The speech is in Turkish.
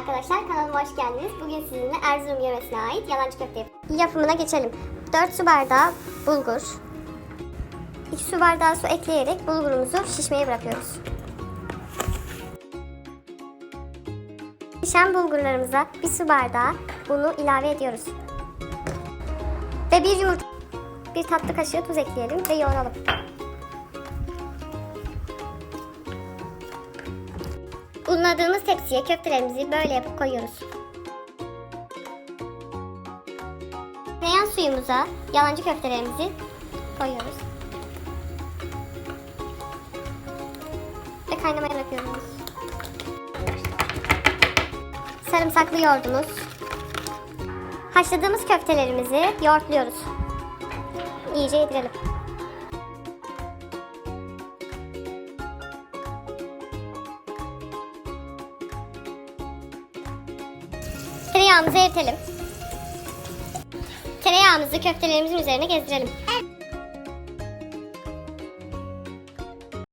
arkadaşlar kanalıma hoş geldiniz. Bugün sizinle Erzurum yöresine ait yalancı köfte. Yapımına geçelim. 4 su bardağı bulgur. 2 su bardağı su ekleyerek bulgurumuzu şişmeye bırakıyoruz. Pişen bulgurlarımıza 1 su bardağı unu ilave ediyoruz. Ve bir yumurta, bir tatlı kaşığı tuz ekleyelim ve yoğuralım. Unladığımız tepsiye köftelerimizi böyle yapıp koyuyoruz. Kaynayan suyumuza yalancı köftelerimizi koyuyoruz. Ve kaynamaya bırakıyoruz. Sarımsaklı yoğurdumuz. Haşladığımız köftelerimizi yoğurtluyoruz. İyice yedirelim. Tereyağımızı eritelim. Tereyağımızı köftelerimizin üzerine gezdirelim.